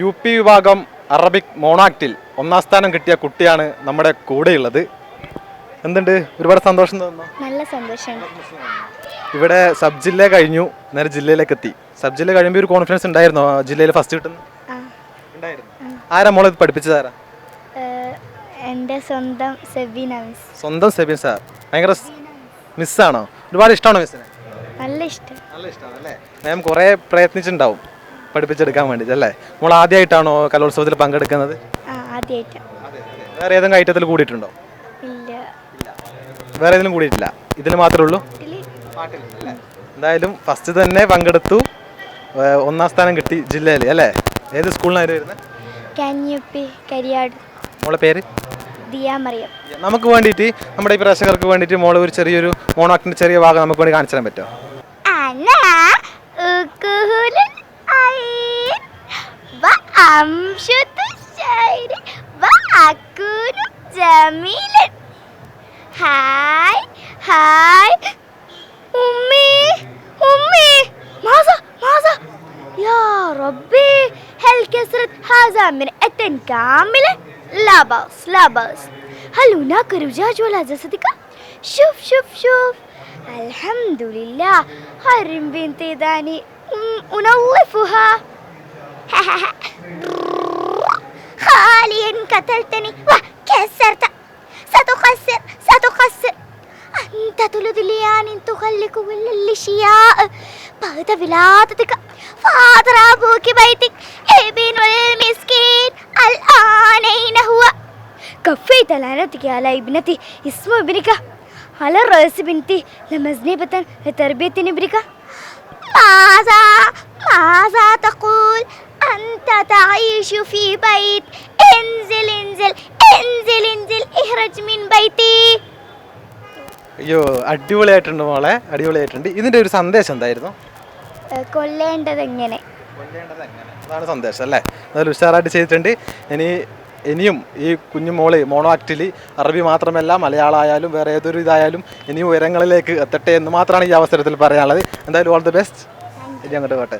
U P വിഭാഗം Arabic മോണാക്റ്റിൽ ഒന്നാം സ്ഥാനം കിട്ടിയ കുട്ടിയാണ് നമ്മുടെ കൂടെയുള്ളത്. എന്തുണ്ട്? ഒരുപാട് സന്തോഷം തോന്നുന്നു. നല്ല സന്തോഷം. ഇവിടെ സബ് ജില്ല കഴിഞ്ഞു. നേരെ ജില്ലയിലേക്ക് എത്തി. സബ് ജില്ല കഴിയുമ്പോൾ ഒരു കോൺഫിഡൻസ് ഉണ്ടായിരുന്നോ? ജില്ലയിൽ ഫസ്റ്റ് കിട്ടുന്നു? ആരാ മോളെ ഇത് പഠിപ്പിച്ചതാരാ ആരാ? എന്റെ സ്വന്തം മിസ് സ്വന്തം സെബിൻ സാർ. ഭയങ്കര മിസ്സാണോ ഒരുപാട് ഇഷ്ടമാണോ മിസ്സിനെ നല്ല ഇഷ്ടം. നല്ല ഇഷ്ടമാണ് അല്ലേ മാം കുറേ പ്രയത്നിച്ചിട്ടുണ്ടാവും. പഠിപ്പിച്ചെടുക്കാൻ വേണ്ടിയിട്ട് അല്ലേ? നമ്മൾ ആദ്യമായിട്ടാണോ കലോത്സവത്തിൽ പങ്കെടുക്കുന്നത്? വേറെ ഏതെങ്കിലും ഐറ്റത്തിൽ കൂടിയിട്ടുണ്ടോ? വേറെ ഏതെങ്കിലും കൂടിയിട്ടില്ല? ഇതിൽ മാത്രമേ ഉള്ളൂ? എന്തായാലും ഫസ്റ്റ് തന്നെ പങ്കെടുത്തു. ഒന്നാം സ്ഥാനം കിട്ടി ജില്ലയിൽ അല്ലേ? ഏത് വരുന്നത് മോളെ പേര്? നമുക്ക് വേണ്ടിയിട്ട് നമ്മുടെ ഈ പ്രേക്ഷകർക്ക് വേണ്ടിയിട്ട് മോളെ ഒരു ചെറിയൊരു മോണോക്ടിന്റെ ചെറിയ ഭാഗം നമുക്ക് വേണ്ടി കാണിച്ചു തരാൻ പറ്റുമോ? وأمشط الشعر وأكون جميلا هاي هاي أمي أمي ماذا ماذا يا ربي هل كسرت هذا مرآة كاملة لا بأس لا بأس هل هناك رجاج ولا جسدك شوف شوف شوف الحمد لله هرم بنتي داني أنظفها خاليا قتلتني وكسرت ستقصر ستقصر. أنت تلد ليان تخلق كل الأشياء؟ بعد ولادتك فاضر أبوك بيتك. ابن المسكين الآن أين هو؟ كفيت لعنتك على ابنتي. اسم ابنك. على رأس بنتي. لمزنبة لتربية ابنك. ماذا تعيش في بيت انزل انزل انزل انزل اخرج من بيتي അയ്യോ അടിപൊളിയായിട്ടുണ്ട് മോളെ അടിപൊളിയായിട്ടുണ്ട് ഇതിൻ്റെ ഒരു സന്ദേശം എന്തായിരുന്നു കൊല്ലേണ്ടത് എങ്ങനെ അതാണ് സന്ദേശം അല്ലേ അതൊരു ഉഷാറായിട്ട് ചെയ്തിട്ടുണ്ട് ഇനി ഇനിയും ഈ കുഞ്ഞു മോള് മോണോ ആക്റ്റിൽ അറബി മാത്രമല്ല മലയാളമായാലും വേറെ ഏതൊരു ഇതായാലും ഇനിയും ഉയരങ്ങളിലേക്ക് എത്തട്ടെ എന്ന് മാത്രമാണ് ഈ അവസരത്തിൽ പറയാനുള്ളത് എന്തായാലും ഓൾ ദി ബെസ്റ്റ് ഇനി അങ്ങോട്ട് പോട്ടെ